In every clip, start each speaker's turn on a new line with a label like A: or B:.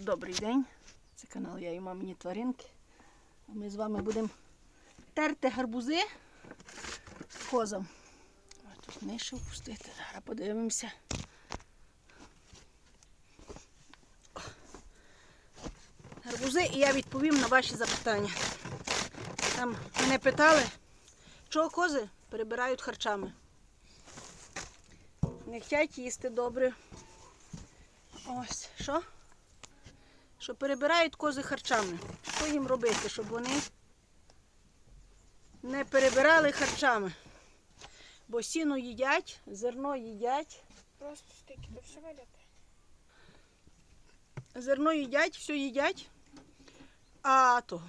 A: Добрий день. Це канал Я і мамині тваринки. Ми з вами будемо терти гарбузи козом. Тут нижче впустити. Зараз подивимося. Гарбузи і я відповім на ваші запитання. Там мене питали, чого кози перебирають харчами. Не хочуть їсти добре. Ось, що? Що перебирають кози харчами. Що їм робити, щоб вони не перебирали харчами? Бо сіно їдять, зерно їдять,
B: Просто стики до все валяти.
A: зерно їдять, все їдять. А то.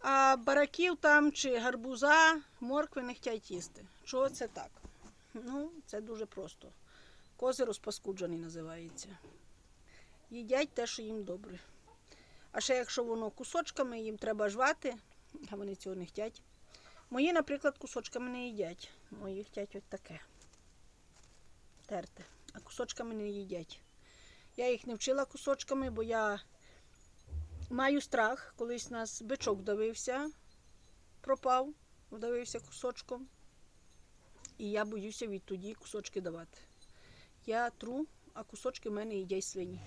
A: А бараків там чи гарбуза, моркви не хочуть їсти. Чого це так? Ну, це дуже просто. Кози розпаскуджені називається. Їдять те, що їм добре. А ще якщо воно кусочками, їм треба жвати, а вони цього не хочуть. Мої, наприклад, кусочками не їдять. Мої хочуть ось таке. Терти. А кусочками не їдять. Я їх не вчила кусочками, бо я маю страх. Колись нас бичок вдавився, пропав, вдавився кусочком. І я боюся відтоді кусочки давати. Я тру, а кусочки в мене їдять свині.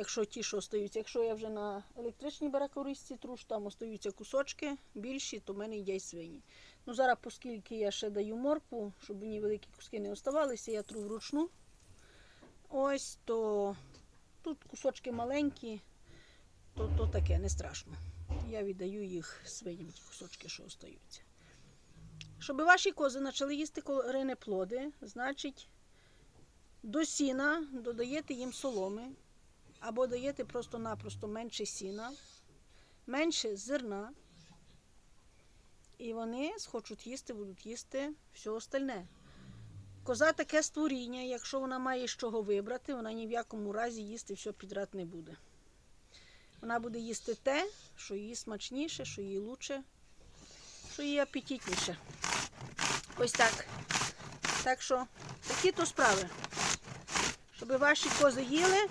A: Якщо ті, що остаються, якщо я вже на електричній баракористі тру, що там остаються кусочки більші, то в мене їдять свині. Ну зараз, оскільки я ще даю моркву, щоб мені великі куски не оставалися, я тру вручну. Ось то тут кусочки маленькі, то, то таке не страшно. Я віддаю їх свиням, ті кусочки, що остаються. Щоб ваші кози почали їсти корені плоди, значить до сіна додаєте їм соломи або даєте просто-напросто менше сіна, менше зерна. І вони схочуть їсти, будуть їсти все остальне. Коза таке створіння, якщо вона має з чого вибрати, вона ні в якому разі їсти все підряд не буде. Вона буде їсти те, що їй смачніше, що їй лучше, що їй апетитніше. Ось так. Так що такі то справи. Щоб ваші кози їли,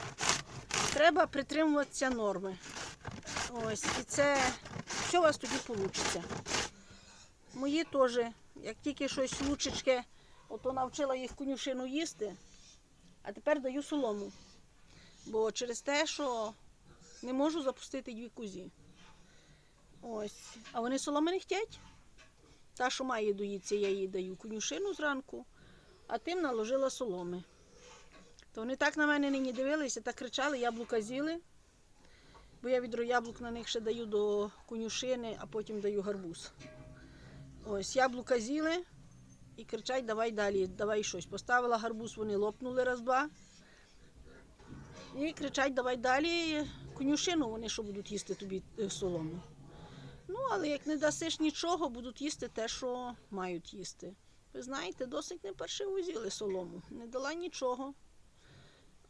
A: треба притримуватися норми. Ось, і це все у вас тоді вийде. Мої теж, як тільки щось лучечке, ото навчила їх конюшину їсти, а тепер даю солому. Бо через те, що не можу запустити дві кузі. Ось. А вони соломи не хочуть. Та, що має доїться, я їй даю конюшину зранку, а тим наложила соломи. То вони так на мене нині дивилися, так кричали, яблука з'їли. Бо я відро яблук на них ще даю до конюшини, а потім даю гарбуз. Ось яблука з'їли і кричать, давай далі, давай щось. Поставила гарбуз, вони лопнули раз-два. І кричать, давай далі конюшину, вони що будуть їсти тобі е, солому. Ну, але як не дасиш нічого, будуть їсти те, що мають їсти. Ви знаєте, досить не паршиво з'їли солому. Не дала нічого.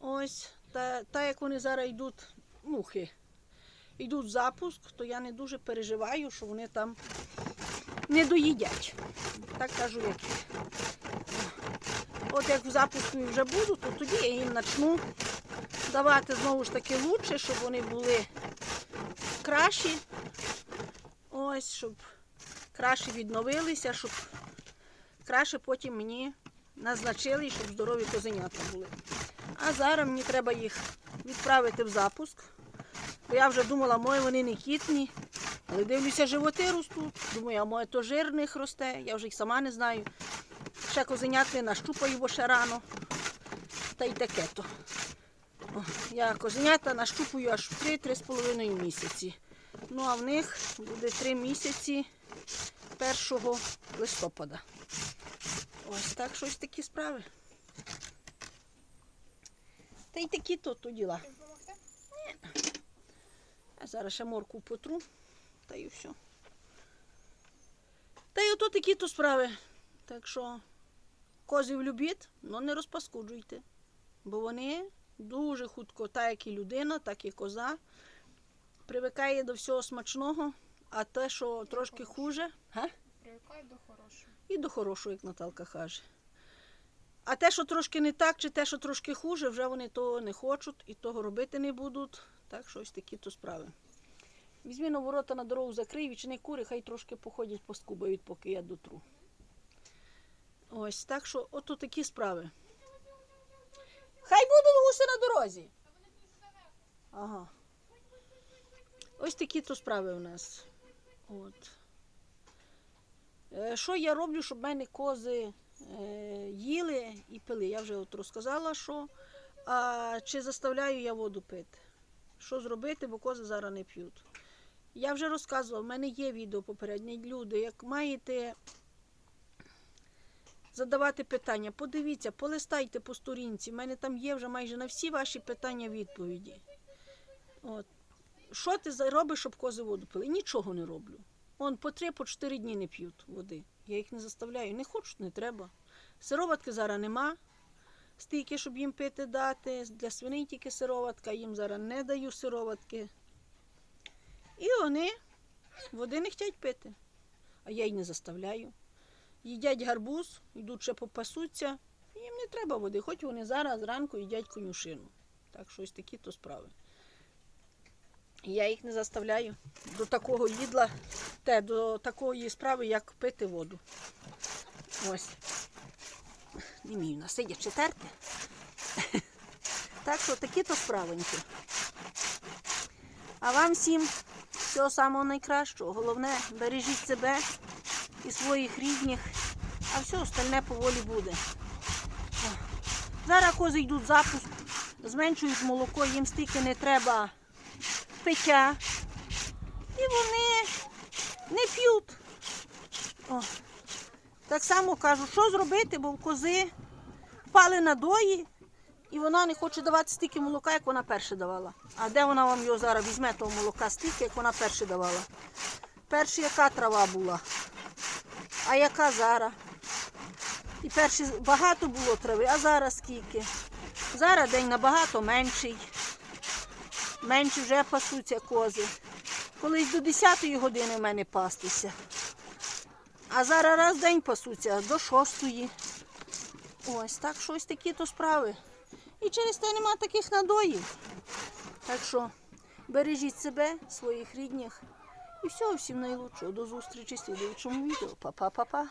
A: Ось, та, та як вони зараз йдуть, мухи, йдуть в запуск, то я не дуже переживаю, що вони там не доїдять. Так кажу, як. От як в запуску вже буду, то тоді я їм почну давати знову ж таки лучше, щоб вони були кращі. Ось, щоб краще відновилися, щоб краще потім мені назначили, щоб здорові козенята були. А зараз мені треба їх відправити в запуск. Бо я вже думала, мої вони не кітні. Але дивлюся, животи ростуть. Думаю, а моє то жир в них росте, я вже їх сама не знаю. Ще козенят нащупаю, бо ще рано. Та й таке то. Я козенята нащупую аж в 3-3,5 місяці. Ну а в них буде 3 місяці 1 листопада. Ось так щось такі справи. Та й такі то, то діла.
B: Допомогти?
A: А зараз ще морку потру, та й все. Та й ото такі то справи. Так що козів любіть, але не розпаскуджуйте. Бо вони дуже хутко, так як і людина, так і коза, привикає до всього смачного, а те, що трошки хуже, га?
B: Привикають до хорошого.
A: і до хорошого, як Наталка каже. А те, що трошки не так, чи те, що трошки хуже, вже вони того не хочуть і того робити не будуть. Так що ось такі то справи. Візьми на ворота на дорогу закрий, відчини кури, хай трошки походять, поскубають, поки я дотру. Ось так що, ото такі справи. Хай будуть гуси на дорозі. Ага. Ось такі то справи у нас. От. Е, Що я роблю, щоб в мене кози їли і пили? Я вже от розказала, що. А чи заставляю я воду пити? Що зробити, бо кози зараз не п'ють. Я вже розказувала, в мене є відео попереднє. Люди, як маєте задавати питання, подивіться, полистайте по сторінці. У мене там є вже майже на всі ваші питання відповіді. От. Що ти робиш, щоб кози воду пили? Нічого не роблю. Он по три, по чотири дні не п'ють води. Я їх не заставляю. Не хочуть, не треба. Сироватки зараз нема. Стільки, щоб їм пити дати. Для свиней тільки сироватка, їм зараз не даю сироватки. І вони води не хочуть пити. А я й не заставляю. Їдять гарбуз, йдуть ще попасуться. Їм не треба води, хоч вони зараз зранку їдять конюшину. Так що ось такі то справи. Я їх не заставляю до такого їдла, те, до такої справи, як пити воду. Ось. Не вмію насидячи терти. Так що такі то справеньки. А вам всім всього самого найкращого. Головне, бережіть себе і своїх рідних, а все остальне поволі буде. Зараз кози йдуть в запуск, зменшують молоко, їм стільки не треба пиття. І вони не п'ють. О. Так само кажу, що зробити, бо в кози впали на дої, і вона не хоче давати стільки молока, як вона перше давала. А де вона вам його зараз візьме того молока стільки, як вона перше давала? Перше яка трава була, а яка зараз? І перше багато було трави, а зараз скільки? Зараз день набагато менший. Менше вже пасуться кози. Колись до 10 години в мене пастися. А зараз раз день пасуться до 6. Ось так що ось такі то справи. І через те нема таких надоїв. Так що бережіть себе, своїх рідних. І всього всім найлучшого. До зустрічі в слідуючому відео. Па-па-па-па.